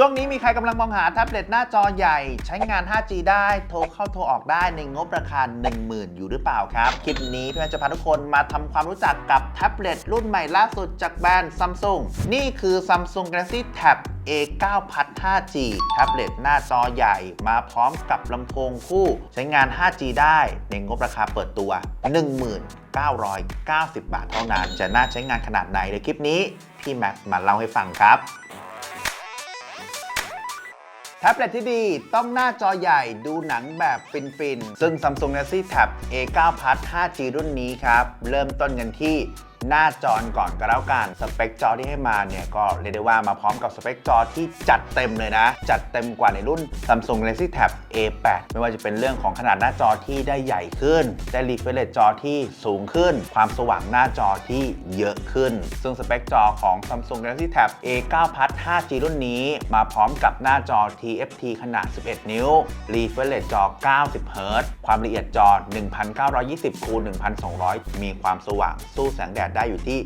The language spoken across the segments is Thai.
ช่วงนี้มีใครกำลังมองหาแท็บเล็ตหน้าจอใหญ่ ใช้งาน 5G ได้โทรเข้าโทรออกได้ในงบราคา 10,000 อยู่หรือเปล่าครับ คลิปนี้พี่แมนจะพาทุกคนมาทำความรู้จักกับแท็บเล็ตรุ่นใหม่ล่าสุดจากแบรนด์ Samsung นี่คือ Samsung Galaxy Tab A9 Plus 5G แท็บเล็ตหน้าจอใหญ่มาพร้อมกับลำโพงคู่ ใช้งาน 5G ได้ในงบราคาเปิดตัว 1990 บาทเท่านั้น จะน่าใช้งานขนาดไหนในคลิปนี้ พี่แม็กมาเล่าให้ฟังครับ แท็บเล็ตที่ดีต้องหน้าจอใหญ่ดูหนังแบบฟินๆ ซึ่ง Samsung Galaxy Tab A9 Plus 5G รุ่นนี้ครับ เริ่มต้นกันที่ หน้าจอก่อนก็แล้วกันสเปคจอที่ให้มาเนี่ยก็เรียกได้ว่ามาพร้อมกับสเปคจอที่จัดเต็มเลยนะ จัดเต็มกว่าในรุ่น Samsung Galaxy Tab A8 ไม่ว่าจะเป็นเรื่องของขนาดหน้าจอที่ได้ใหญ่ขึ้น ได้รีเฟรชจอที่สูงขึ้น ความสว่างหน้าจอที่เยอะขึ้น ซึ่งสเปคจอของ Samsung Galaxy Tab A9 Plus 5G รุ่นนี้ มาพร้อมกับหน้าจอ TFT ขนาด 11 นิ้วรีเฟรชจอ 90 Hz ความละเอียดจอ 1920คูณ1200 มีความสว่างสู้แสงแดดได้อยู่ที่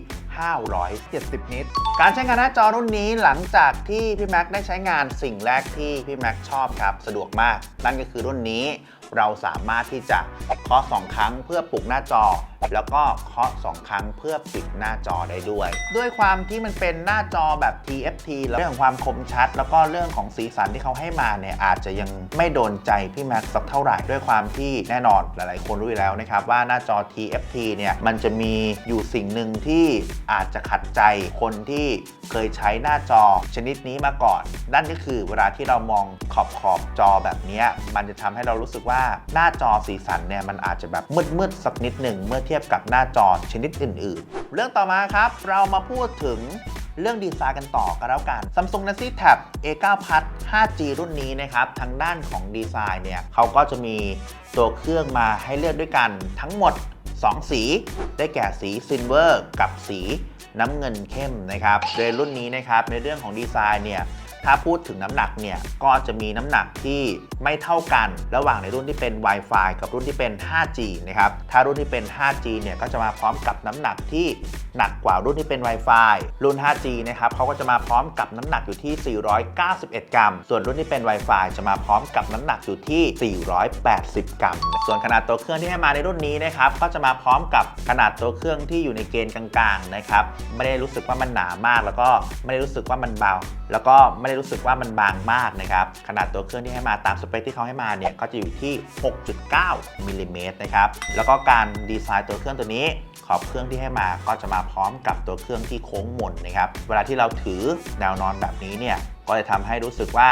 570 นิตการใช้งานหน้าจอรุ่นนี้หลังจากที่พี่แม็กได้ใช้งานสิ่งแรกที่พี่แม็กชอบครับ สะดวกมาก นั่นก็คือรุ่นนี้ เราสามารถที่จะเคาะ2ครั้งเพื่อปลุกหน้าจอ แล้วก็เคาะ2ครั้งเพื่อปิดหน้าจอได้ด้วย ด้วยความที่มันเป็นหน้าจอแบบ TFT แล้วเรื่องของความคมชัด แล้วก็เรื่องของสีสันที่เขาให้มาเนี่ยอาจจะยังไม่โดนใจพี่แม็กซ์สักเท่าไหร่ด้วยความที่แน่นอนหลายๆ คนรู้อยู่แล้วนะครับว่าหน้าจอ TFT เนี่ยมันจะมีอยู่สิ่งหนึ่งที่อาจจะขัดใจคนที่เคยใช้หน้าจอชนิดนี้มาก่อน นั่นก็คือเวลาที่เรามองขอบขอบจอแบบนี้มันจะทำให้เรารู้สึกว่าหน้าจอสีสันเนี่ยมันอาจจะแบบมืดๆสักนิดหนึ่งเมื่อเทียบกับหน้าจอชนิดอื่น ๆ เรื่องต่อมาครับ เรามาพูดถึงเรื่องดีไซน์กันต่อกันแล้วกัน Samsung Galaxy Tab A9 Plus 5G รุ่นนี้นะครับ ทางด้านของดีไซน์เนี่ยเขาก็จะมีตัวเครื่องมาให้เลือกด้วยกันทั้งหมด 2 สี ได้แก่สีซิลเวอร์กับสีน้ำเงินเข้มนะครับ โดยรุ่นนี้นะครับในเรื่องของดีไซน์เนี่ย ถ้าพูดถึงน้ำหนักเนี่ยก็จะมีน้ำหนักที่ไม่เท่ากัน ระหว่างในรุ่นที่เป็น Wi-Fi กับรุ่นที่เป็น 5G นะครับถ้ารุ่นที่เป็น 5G เนี่ยก็จะมาพร้อมกับน้ำหนักที่หนักกว่ารุ่นที่เป็น Wi-Fi รุ่น 5G นะครับเขาก็จะมาพร้อมกับน้ำหนักอยู่ที่ 491 กรัม ส่วนรุ่นที่เป็น Wi-Fi จะมาพร้อมกับน้ำหนักอยู่ที่ 480 กรัม ส่วนขนาดตัวเครื่องที่ให้มาในรุ่นนี้นะครับก็จะมาพร้อมกับขนาดตัวเครื่องที่อยู่ในเกณฑ์กลางๆนะครับไม่ได้รู้สึกว่ามันหนามาก แล้วก็ไม่ได้รู้สึกว่ามันเบา แล้วก็ไม่ได้รู้สึกว่ามันบางมากนะครับ ขนาดตัวเครื่องที่ให้มาตามสเปคที่เขาให้มาเนี่ยก็จะอยู่ที่ 6.9มิลลิเมตรนะครับ แล้วก็การดีไซน์ตัวเครื่องตัวนี้ ขอบเครื่องที่ให้มาก็จะมาพร้อมกับตัวเครื่องที่โค้งมนนะครับ เวลาที่เราถือแนวนอนแบบนี้เนี่ยก็จะทำให้รู้สึกว่า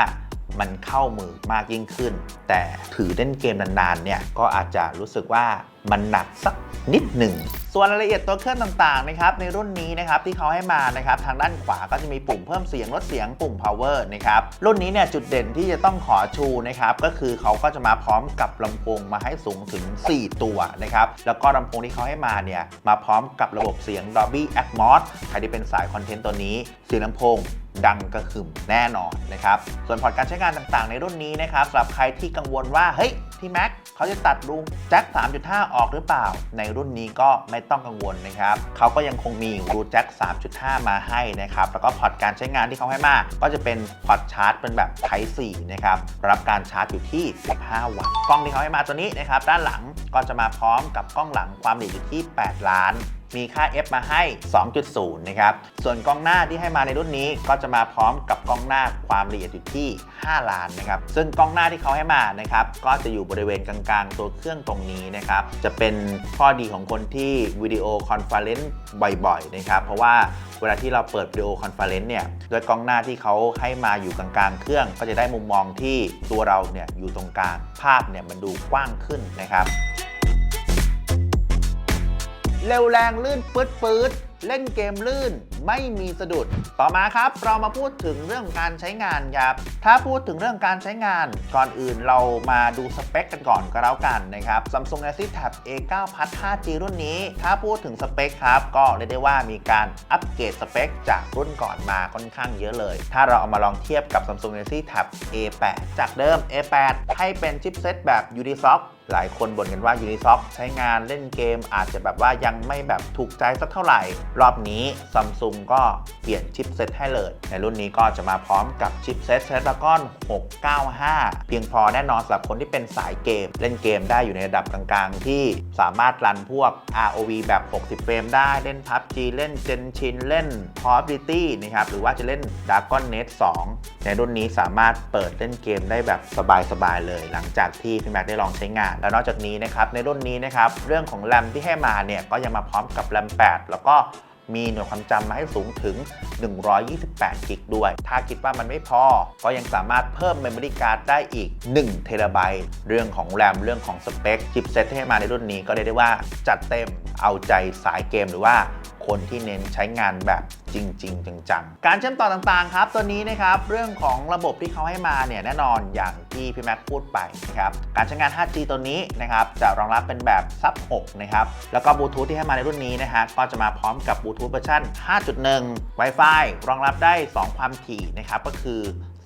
มันเข้ามือมากยิ่งขึ้น แต่ถือเล่นเกมนานๆเนี่ยก็อาจจะรู้สึกว่ามันหนักสักนิดหนึ่ง ส่วนรายละเอียดตัวเครื่องต่างๆนะครับในรุ่นนี้นะครับที่เขาให้มานะครับทางด้านขวาก็จะมีปุ่มเพิ่มเสียงลดเสียงปุ่ม power นะครับรุ่นนี้เนี่ยจุดเด่นที่จะต้องขอชูนะครับก็คือเขาก็จะมาพร้อมกับลำโพงมาให้สูงถึง 4 ตัวนะครับแล้วก็ลำโพงที่เขาให้มาเนี่ยมาพร้อมกับระบบเสียง Dolby Atmos ใครที่เป็นสายคอนเทนต์ตัวนี้เสียงลำโพง ดังกระหึ่มแน่นอนนะครับ ส่วนพอร์ตการใช้งานต่างๆ ในรุ่นนี้นะครับสำหรับใครที่กังวลว่าเฮ้ย พี่แม็กเขาจะตัดรูแจ็ค 3.5 ออกหรือเปล่า ในรุ่นนี้ก็ไม่ต้องกังวลนะครับเขาก็ยังคงมีรูแจ็ค 3.5 มาให้นะครับ แล้วก็พอร์ตการใช้งานที่เขาให้มา ก็จะเป็นพอร์ตชาร์จเป็นแบบ Type C นะครับ รับการชาร์จอยู่ที่ 15 วัตต์ กล้องที่เขาให้มาตัวนี้นะครับ ด้านหลังก็จะมาพร้อมกับกล้องหลังความละเอียดอยู่ที่ 8 ล้านมีค่า f มาให้ 2.0 นะครับ ส่วนกล้องหน้าที่ให้มาในรุ่นนี้ก็จะมาพร้อมกับกล้องหน้าความละเอียดอยู่ที่ 5 ล้านนะครับ ซึ่งกล้องหน้าที่เขาให้มานะครับ ก็จะอยู่บริเวณกลางๆ ตัวเครื่องตรงนี้นะครับ จะเป็นข้อดีของคนที่วิดีโอคอนเฟอเรนซ์บ่อยๆนะครับเพราะว่าเวลาที่เราเปิดวิดีโอคอนเฟอเรนซ์เนี่ยด้วยกล้องหน้าที่เขาให้มาอยู่กลางๆ เครื่อง ก็จะได้มุมมองที่ตัวเราเนี่ยอยู่ตรงกลางภาพเนี่ยมันดูกว้างขึ้นนะครับ เร็วแรงลื่นปื๊ดปื๊ด เล่นเกมลื่นไม่มีสะดุด ต่อมาครับเรามาพูดถึงเรื่องการใช้งานครับ ถ้าพูดถึงเรื่องการใช้งานก่อนอื่นเรามาดูสเปคกันก่อนก็แล้วกันนะครับ Samsung Galaxy Tab A9 Plus 5G รุ่นนี้ ถ้าพูดถึงสเปคครับ ก็เรียกได้ว่ามีการอัปเกรดสเปคจากรุ่นก่อนมาค่อนข้างเยอะเลย ถ้าเราเอามาลองเทียบกับ Samsung Galaxy Tab A8 จากเดิม A8 ให้เป็นชิปเซตแบบ Unisoc หลายคนบ่นกันว่า Unisoc ใช้งานเล่นเกมอาจจะแบบว่ายังไม่แบบถูกใจสักเท่าไหร่รอบนี้ซัมซุงก็เปลี่ยนชิปเซตให้เลย ในรุ่นนี้ก็จะมาพร้อมกับชิปเซต Snapdragon 695 เพียงพอแน่นอนสำหรับคนที่เป็นสายเกม เล่นเกมได้อยู่ในระดับกลางๆ ที่สามารถรันพวก ROV แบบ 60 เฟรมได้ เล่น PUBG เล่น Genshin เล่น Call of Duty นะครับ หรือว่าจะเล่น Dragon Net 2 ในรุ่นนี้สามารถเปิดเล่นเกมได้แบบสบายๆเลย หลังจากที่พี่แม็กได้ลองใช้งาน และนอกจากนี้นะครับ ในรุ่นนี้นะครับ เรื่องของแรมที่ให้มาเนี่ยก็ยังมาพร้อมกับแรม8 แล้วก็ มีหน่วยความจำมาให้สูงถึง 128 กิกด้วย ถ้าคิดว่ามันไม่พอ ก็ยังสามารถเพิ่ม Memory Card ได้อีก1เทราไบต์เรื่องของแรมเรื่องของสเปคชิปเซตที่ให้มาในรุ่นนี้ก็เรียกได้ว่าจัดเต็มเอาใจสายเกมหรือว่าคนที่เน้นใช้งานแบบจริง ๆ จังๆ การเชื่อมต่อต่างๆครับ ตัวนี้นะครับเรื่องของระบบที่เขาให้มาเนี่ยแน่นอนอย่างที่พี่แม็กพูดไปนะครับการใช้งาน 5G ตัวนี้นะครับจะรองรับเป็นแบบซับ 6 นะครับ แล้วก็บลูทูธที่ให้มาในรุ่นนี้นะฮะก็จะมาพร้อมกับบลูทูธเวอร์ชัน5.1 Wi-Fi รองรับได้ 2 ความถี่นะครับก็คือ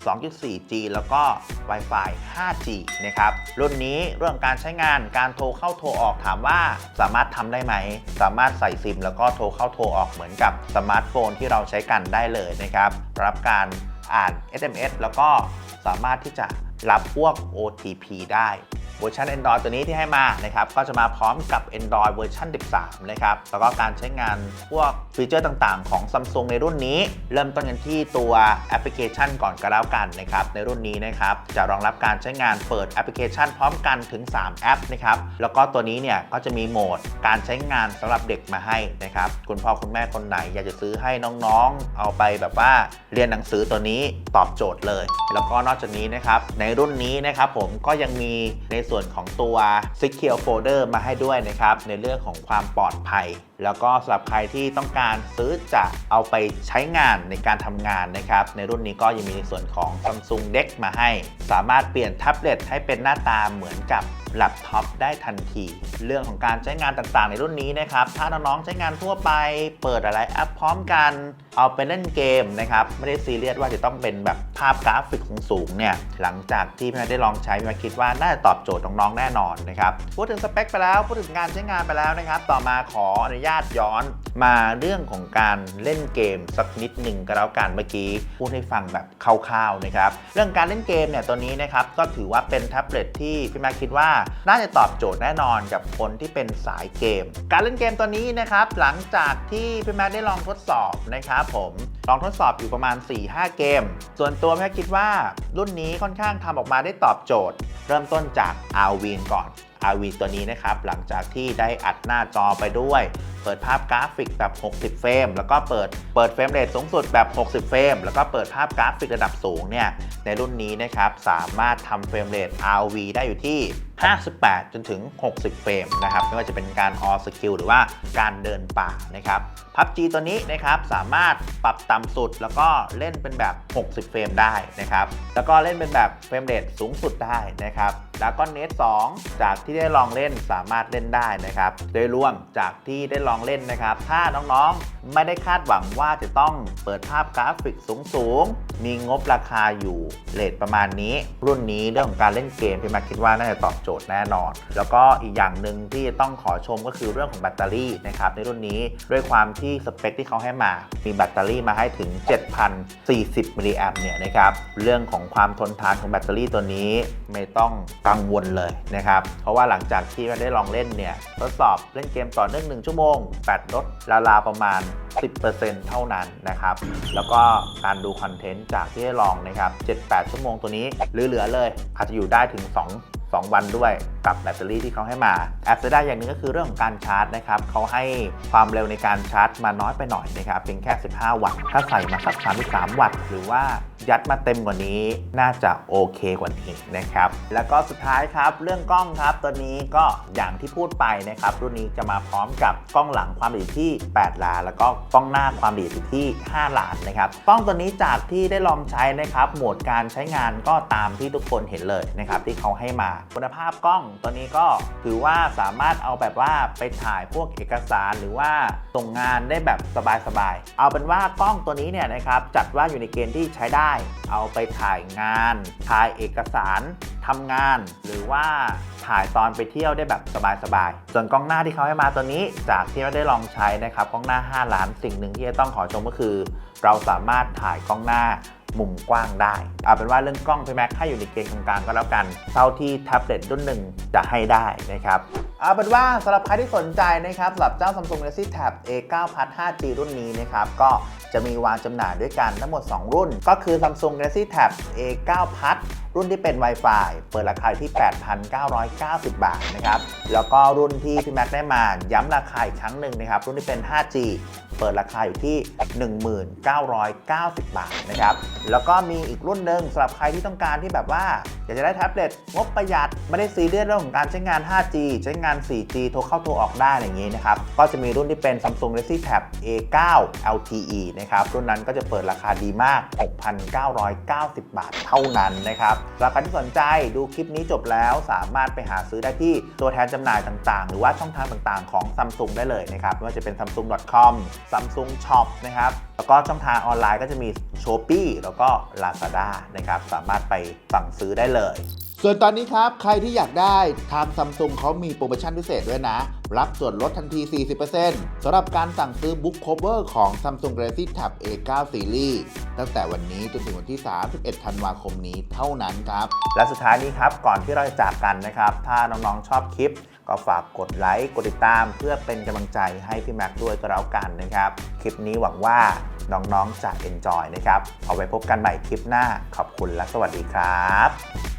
2.4G แล้วก็ Wi-Fi 5G นะครับ รุ่นนี้เรื่องการใช้งานการโทรเข้าโทรออกถามว่าสามารถทำได้ไหม สามารถใส่ซิม แล้วก็โทรเข้าโทรออกเหมือนกับสมาร์ทโฟนที่เราใช้กันได้เลยนะครับ รับการอ่าน SMS แล้วก็สามารถที่จะรับพวก OTP ได้ เวอร์ชัน Android ตัวนี้ที่ให้มานะครับก็จะมาพร้อมกับ Android เวอร์ชัน13 นะครับแล้วก็การใช้งานพวกฟีเจอร์ต่างๆ ของ Samsung ในรุ่นนี้ เริ่มต้นกันที่ตัวแอปพลิเคชันก่อนก็แล้วกันนะครับในรุ่นนี้นะครับจะรองรับการใช้งานเปิดแอปพลิเคชันพร้อมกันถึง 3 แอปนะครับแล้วก็ตัวนี้เนี่ยก็จะมีโหมดการใช้งานสำหรับเด็กมาให้นะครับคุณพ่อคุณแม่คนไหน อยากจะซื้อให้น้องๆ เอาไปแบบว่าเรียนหนังสือตัวนี้ตอบโจทย์เลย แล้วก็นอกจากนี้นะครับในรุ่นนี้นะครับผมก็ยังมีในส่วนของตัว Secure Folder มาให้ด้วยนะครับ ในเรื่องของความปลอดภัยแล้วก็สำหรับใครที่ต้องการซื้อจะเอาไปใช้งานในการทำงานนะครับ ในรุ่นนี้ก็ยังมีในส่วนของ Samsung Deck มาให้ สามารถเปลี่ยนแท็บเล็ตให้เป็นหน้าตาเหมือนกับแล็ปท็อปได้ทันที เรื่องของการใช้งานต่างๆ ในรุ่นนี้นะครับ ถ้าน้องๆใช้งานทั่วไป เปิดอะไรแอปพร้อมกัน เอาไปเล่นเกมนะครับ ไม่ได้ซีเรียสว่าจะต้องเป็นแบบภาพกราฟิกสูงๆเนี่ย หลังจากที่พี่ได้ลองใช้พี่ม่คิดว่าน่าจะตอบโจทย์น้องๆแน่นอนนะครับ พูดถึงสเปคไปแล้ว พูดถึงการใช้งานไปแล้วนะครับ ต่อมาขออนุญาตย้อนมาเรื่องของการเล่นเกมสักนิดหนึ่งก็แล้วกันเมื่อกี้พูดให้ฟังแบบคร่าวๆนะครับเรื่องการเล่นเกมเนี่ยตัวนี้นะครับก็ถือว่าเป็นแท็บเล็ตที่พี่แม่คิดว่าน่าจะตอบโจทย์แน่นอนกับคนที่เป็นสายเกม การเล่นเกมตัวนี้นะครับหลังจากที่พี่แม็กได้ลองทดสอบนะครับผมลองทดสอบอยู่ประมาณ 4-5 เกม ส่วนตัวพี่แม็กคิดว่ารุ่นนี้ค่อนข้างทำออกมาได้ตอบโจทย์ เริ่มต้นจาก a r w i n ก่อน R.V. ตัวนี้นะครับ หลังจากที่ได้อัดหน้าจอไปด้วย เปิดภาพกราฟิกแบบ 60 เฟรม แล้วก็เปิดเปิดเฟรมเรทสูงสุดแบบ 60 เฟรม แล้วก็เปิดภาพกราฟิกระดับสูงเนี่ย ในรุ่นนี้นะครับ สามารถทำเฟรมเรท RV ได้อยู่ที่58 จนถึง 60 เฟรมนะครับ ไม่ว่าจะเป็นการ all skill หรือว่าการเดินป่านะครับ PUBG ตัวนี้นะครับสามารถปรับต่ำสุดแล้วก็เล่นเป็นแบบ 60 เฟรมได้นะครับ แล้วก็เล่นเป็นแบบเฟรมเรทสูงสุดได้นะครับแล้วก็เน t 2จากที่ได้ลองเล่นสามารถเล่นได้นะครับ โดยรวมจากที่ได้ลองเล่นนะครับ ถ้าน้องๆไม่ได้คาดหวังว่าจะต้องเปิดภาพกราฟิกสูงๆ มีงบราคาอยู่เลทประมาณนี้ รุ่นนี้เรื่องของการเล่นเกมพี่มาคิดว่าน่าจะตอบโจทย์แน่นอน แล้วก็อีกอย่างหนึ่งที่ต้องขอชมก็คือเรื่องของแบตเตอรี่นะครับในรุ่นนี้ด้วยความที่สเปคที่เขาให้มา มีแบตเตอรี่มาให้ถึง 7,040มิลลิแอมป์เนี่ยนะครับเรื่องของความทนทานของแบตเตอรี่ตัวนี้ไม่ต้องกังวลเลยนะครับเพราะว่าหลังจากที่ได้ลองเล่นเนี่ยทดสอบเล่นเกมต่อเนื่อง1ชั่วโมงแบตลดราวๆประมาณ 10%เท่านั้นนะครับ แล้วก็การดูคอนเทนต์จากที่ได้ลองนะครับ 7-8 ชั่วโมงตัวนี้เหลือๆเลย อาจจะอยู่ได้ถึง 2 2 วันด้วยกับแบตเตอรี่ที่เขาให้มาแอบเสียดายอย่างหนึงก็คือเรื่องของการชาร์จนะครับเขาให้ความเร็วในการชาร์จมาน้อยไปหน่อยนะครับเพียงแค่ 15 วัตต์ถ้าใส่มาสัก 33 วัตต์ หรือว่ายัดมาเต็มกว่านี้น่าจะโอเคกว่านี้นะครับแล้วก็สุดท้ายครับเรื่องกล้องครับตัวนี้ก็อย่างที่พูดไปนะครับรุ่นนี้จะมาพร้อมกับกล้องหลังความละเอียดที่ 8 ล้าน แล้วก็กล้องหน้าความละเอียดที่ 5 ล้านนะครับกล้องตัวนี้จากที่ได้ลองใช้นะครับโหมดการใช้งานก็ตามที่ทุกคนเห็นเลยนะครับที่เขาให้มาคุณภาพกล้องตัวนี้ก็ถือว่าสามารถเอาแบบว่าไปถ่ายพวกเอกสารหรือว่าส่งงานได้แบบสบายๆ เอาเป็นว่ากล้องตัวนี้เนี่ยนะครับจัดว่าอยู่ในเกณฑ์ที่ใช้ได้ เอาไปถ่ายงาน ถ่ายเอกสารทำงาน หรือว่าถ่ายตอนไปเที่ยวได้แบบสบายๆ ส่วนกล้องหน้าที่เขาให้มาตัวนี้จากที่เราได้ลองใช้นะครับกล้องหน้า 5 ล้านสิ่งหนึ่งที่จะต้องขอชมก็คือ เราสามารถถ่ายกล้องหน้า มุมกว้างได้เอาเป็นว่าเรื่องกล้องพี่แม็กให้อยู่ในเกณฑ์กลางๆก็แล้วกันเท่าที่แท็บเล็ตรุ่นหนึ่งจะให้ได้นะครับเอาเป็นว่าสำหรับใครที่สนใจนะครับสำหรับเจ้า Samsung Galaxy Tab A9 Plus 5G รุ่นนี้นะครับก็จะมีวางจำหน่ายด้วยกันทั้งหมด 2 รุ่น ก็คือ Samsung Galaxy Tab A9 Plus รุ่นที่เป็น Wi-Fi เปิดราคาที่ 8,990 บาทนะครับแล้วก็รุ่นที่พี่แม็กได้มาย้ำราคาอีกครั้งหนึ่งนะครับรุ่นที่เป็น 5G เปิดราคาอยู่ที่ 1990 บาทนะครับ แล้วก็มีอีกรุ่นหนึ่งสำหรับใครที่ต้องการที่แบบว่า อยากจะได้แท็บเล็ตงบประหยัด ไม่ได้ซีเรียสเรื่องของการใช้งาน 5G ใช้งาน 4G โทรเข้าโทรออกได้อะไรอย่างนี้นะครับ ก็จะมีรุ่นที่เป็น Samsung Galaxy Tab A9 LTE นะครับ รุ่นนั้นก็จะเปิดราคาดีมาก 6,990 บาทเท่านั้นนะครับราคาที่สนใจดูคลิปนี้จบแล้วสามารถไปหาซื้อได้ที่ตัวแทนจำหน่ายต่างๆ หรือว่าช่องทางต่างๆ ของ Samsung ได้เลยนะครับไม่ว่าจะเป็น samsung.com Samsung Shop นะครับ แล้วก็ช่องทางออนไลน์ก็จะมี Shopee แล้วก็ Lazada นะครับ สามารถไปสั่งซื้อได้เลย ส่วนตอนนี้ครับ ใครที่อยากได้ทาง Samsung เขามีโปรโมชั่นพิเศษด้วยนะ รับส่วนลดทันที 40%สำหรับการสั่งซื้อ Book Cover ของ Samsung Galaxy Tab A9 Series ตั้งแต่วันนี้จนถึงวันที่ 31 ธันวาคมนี้เท่านั้นครับ และสุดท้ายนี้ครับ ก่อนที่เราจะจากกันนะครับ ถ้าน้องๆชอบคลิป ก็ฝากกดไลค์กดติดตามเพื่อเป็นกำลังใจให้พี่แม็กด้วยก็แล้วกันนะครับ คลิปนี้หวังว่าน้องๆจะ enjoy นะครับ เอาไว้พบกันใหม่คลิปหน้าขอบคุณและสวัสดีครับ